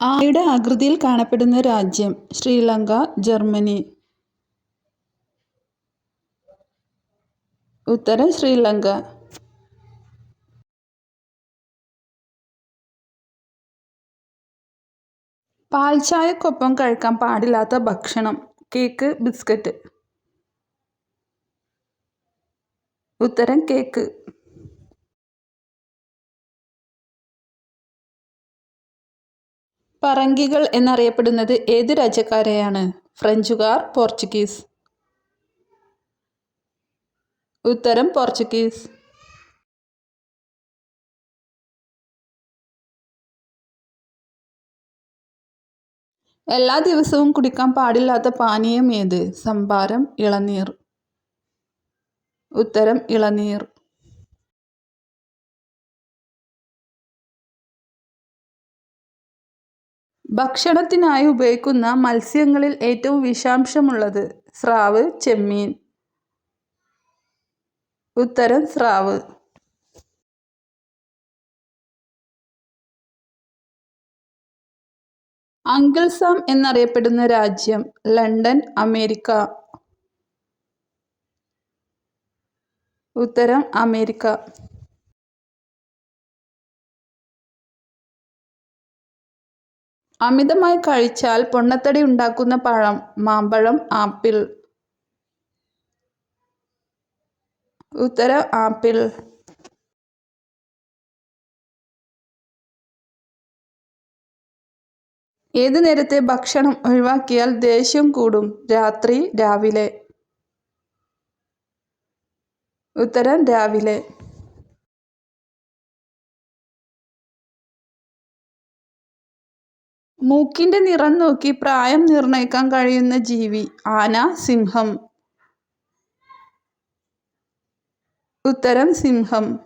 ആയുടെ ആകൃതിയിൽ കാണപ്പെടുന്ന രാജ്യം ശ്രീലങ്ക ജർമ്മനി. ഉത്തരം ശ്രീലങ്ക. പാൽച്ചായക്കൊപ്പം കഴിക്കാൻ പാടില്ലാത്ത ഭക്ഷണം. Cake biscuit. ഉത്തരം കേക്ക്. പറങ്കികൾ എന്നറിയപ്പെടുന്നത് ഏത് രാജ്യക്കാരെയാണ്? ഫ്രഞ്ചുകാർ പോർച്ചുഗീസ്. ഉത്തരം പോർച്ചുഗീസ്. എല്ലാ ദിവസവും കുടിക്കാൻ പാടില്ലാത്ത പാനീയം ഏത്? സംഭാരം ഇളനീർ. ഉത്തരം ഇളനീർ. ഭക്ഷണത്തിനായി ഉപയോഗിക്കുന്ന മത്സ്യങ്ങളിൽ ഏറ്റവും വിഷാംശമുള്ളത് സ്രാവ് ചെമ്മീൻ. ഉത്തരം സ്രാവ്. അങ്കിൾസാം എന്നറിയപ്പെടുന്ന രാജ്യം ലണ്ടൻ അമേരിക്ക. ഉത്തരം അമേരിക്ക. അമിതമായി കഴിച്ചാൽ പൊണ്ണത്തടി ഉണ്ടാക്കുന്ന പഴം മാമ്പഴം ആപ്പിൾ. ഉത്തരം ആപ്പിൾ. ഏത് നേരത്തെ ഭക്ഷണം ഒഴിവാക്കിയാൽ ദേഷ്യം കൂടും? രാത്രി രാവിലെ. ഉത്തരം രാവിലെ. മൂക്കിന്റെ നിറം നോക്കി പ്രായം നിർണയിക്കാൻ കഴിയുന്ന ജീവി ആന സിംഹം. ഉത്തരം സിംഹം.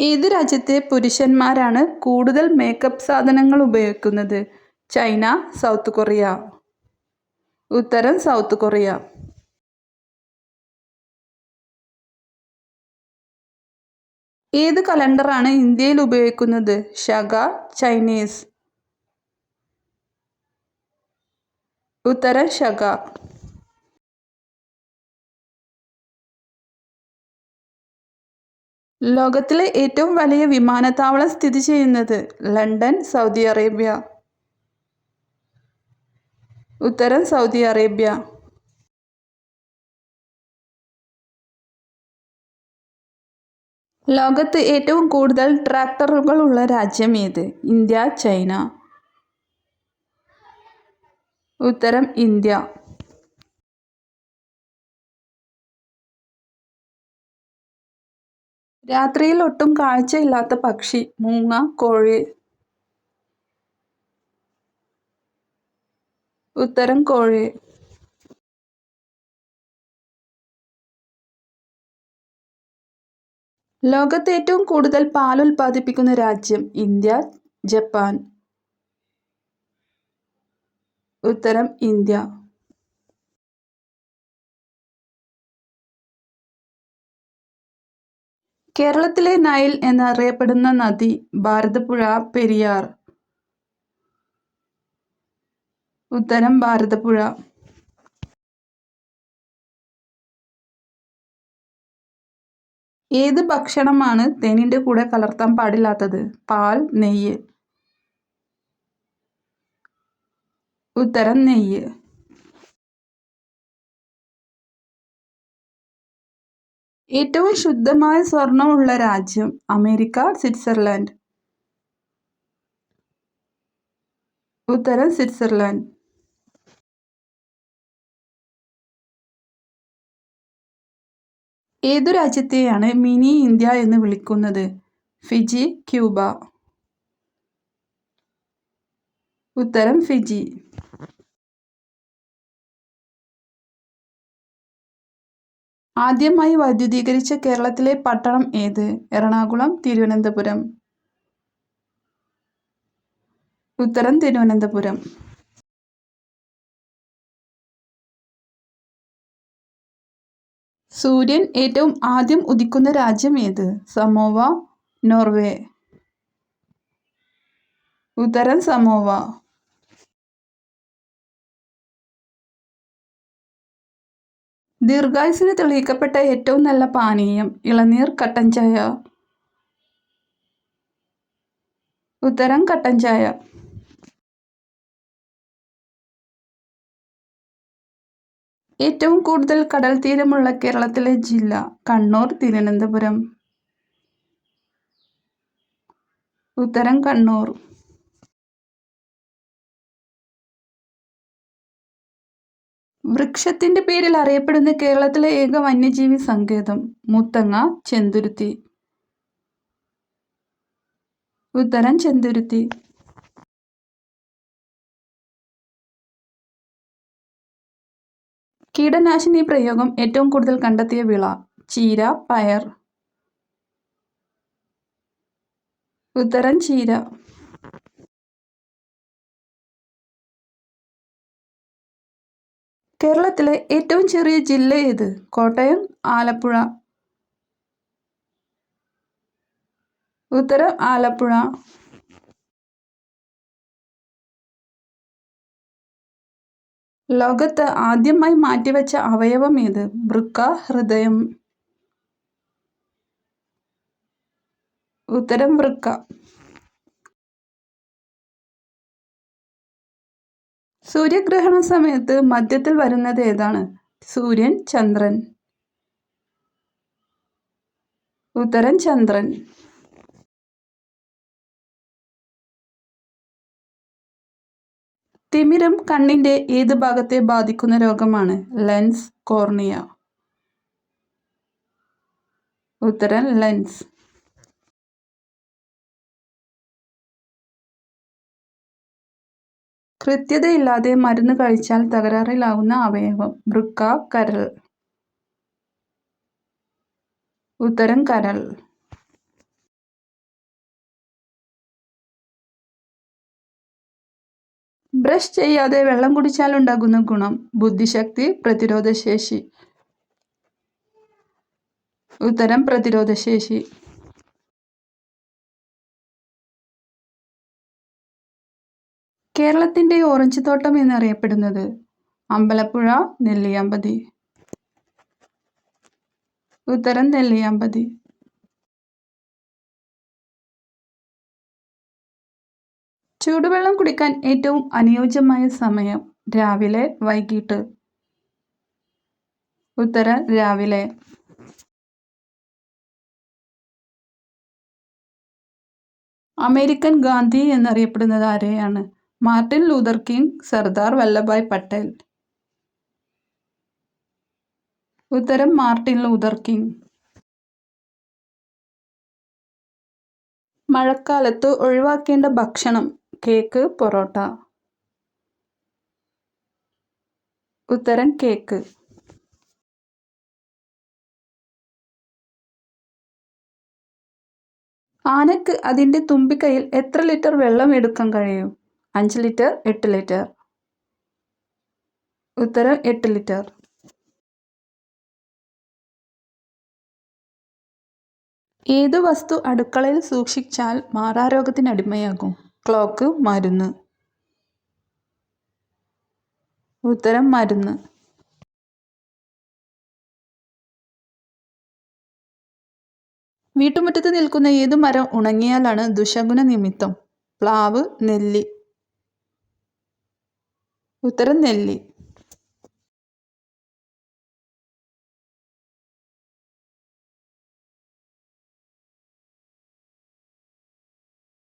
ഏത് രാജ്യത്തെ പുരുഷന്മാരാണ് കൂടുതൽ മേക്കപ്പ് സാധനങ്ങൾ ഉപയോഗിക്കുന്നത്? China south Korea. ഉത്തരം സൗത്ത് കൊറിയ. ഏത് കലണ്ടറാണ് ഇന്ത്യയിൽ ഉപയോഗിക്കുന്നത്? ശക ചൈനീസ്. ഉത്തരം ശക. ലോകത്തിലെ ഏറ്റവും വലിയ വിമാനത്താവളം സ്ഥിതി ചെയ്യുന്നത് ലണ്ടൻ സൗദി അറേബ്യ. ഉത്തരം സൗദി അറേബ്യ. ലോകത്ത് ഏറ്റവും കൂടുതൽ ട്രാക്ടറുകൾ ഉള്ള രാജ്യം ഏത്? India China. ഉത്തരം ഇന്ത്യ. രാത്രിയിൽ ഒട്ടും കാഴ്ചയില്ലാത്ത പക്ഷി മൂങ്ങ കോഴി. ഉത്തരം കോഴി. ലോകത്ത് ഏറ്റവും കൂടുതൽ പാൽ ഉൽപ്പാദിപ്പിക്കുന്ന രാജ്യം ഇന്ത്യ ജപ്പാൻ. ഉത്തരം ഇന്ത്യ. കേരളത്തിലെ നൈൽ എന്നറിയപ്പെടുന്ന നദി ഭാരതപ്പുഴ പെരിയാർ. ഉത്തരം ഭാരതപ്പുഴ. ഏത് ഭക്ഷണമാണ് തേനിന്റെ കൂടെ കലർത്താൻ പാടില്ലാത്തത്? പാൽ നെയ്യ്. ഉത്തരം നെയ്യ്. ഏറ്റവും ശുദ്ധമായ സ്വർണമുള്ള രാജ്യം അമേരിക്ക സ്വിറ്റ്സർലാൻഡ്. ഉത്തരം സ്വിറ്റ്സർലാൻഡ്. ഏതു രാജ്യത്തെയാണ് മിനി ഇന്ത്യ എന്ന് വിളിക്കുന്നത്? Fiji Cuba. ഉത്തരം ഫിജി. ആദ്യമായി വൈദ്യുതീകരിച്ച കേരളത്തിലെ പട്ടണം ഏത്? എറണാകുളം തിരുവനന്തപുരം. ഉത്തരം തിരുവനന്തപുരം. സൂര്യൻ ഏറ്റവും ആദ്യം ഉദിക്കുന്ന രാജ്യം ഏത്? Samoa Norway. ഉത്തരം സമോവ. ദീർഘായുസിന് തെളിയിക്കപ്പെട്ട ഏറ്റവും നല്ല പാനീയം ഇളനീർ കട്ടൻ ചായ. ഉത്തരം കട്ടൻ ചായ. ഏറ്റവും കൂടുതൽ കടൽ തീരമുള്ള കേരളത്തിലെ ജില്ല കണ്ണൂർ തിരുവനന്തപുരം. ഉത്തരം കണ്ണൂർ. വൃക്ഷത്തിന്റെ പേരിൽ അറിയപ്പെടുന്ന കേരളത്തിലെ ഏക വന്യജീവി സങ്കേതം മുത്തങ്ങ ചെന്തുരുത്തി. ഉത്തരം ചെന്തുരുത്തി. കീടനാശിനി പ്രയോഗം ഏറ്റവും കൂടുതൽ കണ്ടെത്തിയ വിള ചീര പയർ. ഉത്തരം ചീര. കേരളത്തിലെ ഏറ്റവും ചെറിയ ജില്ല ഏത്? കോട്ടയം ആലപ്പുഴ. ഉത്തരം ആലപ്പുഴ. ലോകത്ത് ആദ്യമായി മാറ്റിവെച്ച അവയവം ഏത്? വൃക്ക ഹൃദയം. ഉത്തരം വൃക്ക. സൂര്യഗ്രഹണ സമയത്ത് മധ്യത്തിൽ വരുന്നത് ഏതാണ്? സൂര്യൻ ചന്ദ്രൻ. ഉത്തരം ചന്ദ്രൻ. തിമിരം കണ്ണിന്റെ ഏത് ഭാഗത്തെ ബാധിക്കുന്ന രോഗമാണ്? Lens cornea. ഉത്തരം ലെൻസ്. കൃത്യതയില്ലാതെ മരുന്ന് കഴിച്ചാൽ തകരാറിലാവുന്ന അവയവം. വൃക്ക കരൾ. ഉത്തരം കരൾ. ബ്രഷ് ചെയ്യാതെ വെള്ളം കുടിച്ചാൽ ഉണ്ടാകുന്ന ഗുണം ബുദ്ധിശക്തി പ്രതിരോധശേഷി. ഉത്തരം പ്രതിരോധശേഷി. കേരളത്തിന്റെ ഓറഞ്ച് തോട്ടം എന്നറിയപ്പെടുന്നത് അമ്പലപ്പുഴ നെല്ലിയാമ്പതി. ഉത്തരം നെല്ലിയാമ്പതി. ചൂടുവെള്ളം കുടിക്കാൻ ഏറ്റവും അനുയോജ്യമായ സമയം രാവിലെ വൈകിട്ട്. ഉത്തരം രാവിലെ. അമേരിക്കൻ ഗാന്ധി എന്നറിയപ്പെടുന്നത് ആരെയാണ്? Martin Luther King Sardar Vallabhbhai Patel. ഉത്തരം മാർട്ടിൻ ലൂതർ കിങ്. മഴക്കാലത്ത് ഒഴിവാക്കേണ്ട ഭക്ഷണം കേക്ക് പൊറോട്ട. ഉത്തരം കേക്ക്. ആനക്ക് അതിന്റെ തുമ്പിക്കൈയിൽ എത്ര ലിറ്റർ വെള്ളം എടുക്കാൻ കഴിയും? അഞ്ച് ലിറ്റർ എട്ട് ലിറ്റർ. ഉത്തരം എട്ട് ലിറ്റർ. ഏത് വസ്തു അടുക്കളയിൽ സൂക്ഷിച്ചാൽ മാറാരോഗത്തിന് അടിമയാകും? ക്ലോക്ക് മരുന്ന്. ഉത്തരം മരുന്ന്. വീട്ടുമുറ്റത്ത് നിൽക്കുന്ന ഏത് മരം ഉണങ്ങിയാലാണ് ദുശകുന നിമിത്തം? പ്ലാവ് നെല്ലി. ഉത്തരം നെല്ലി.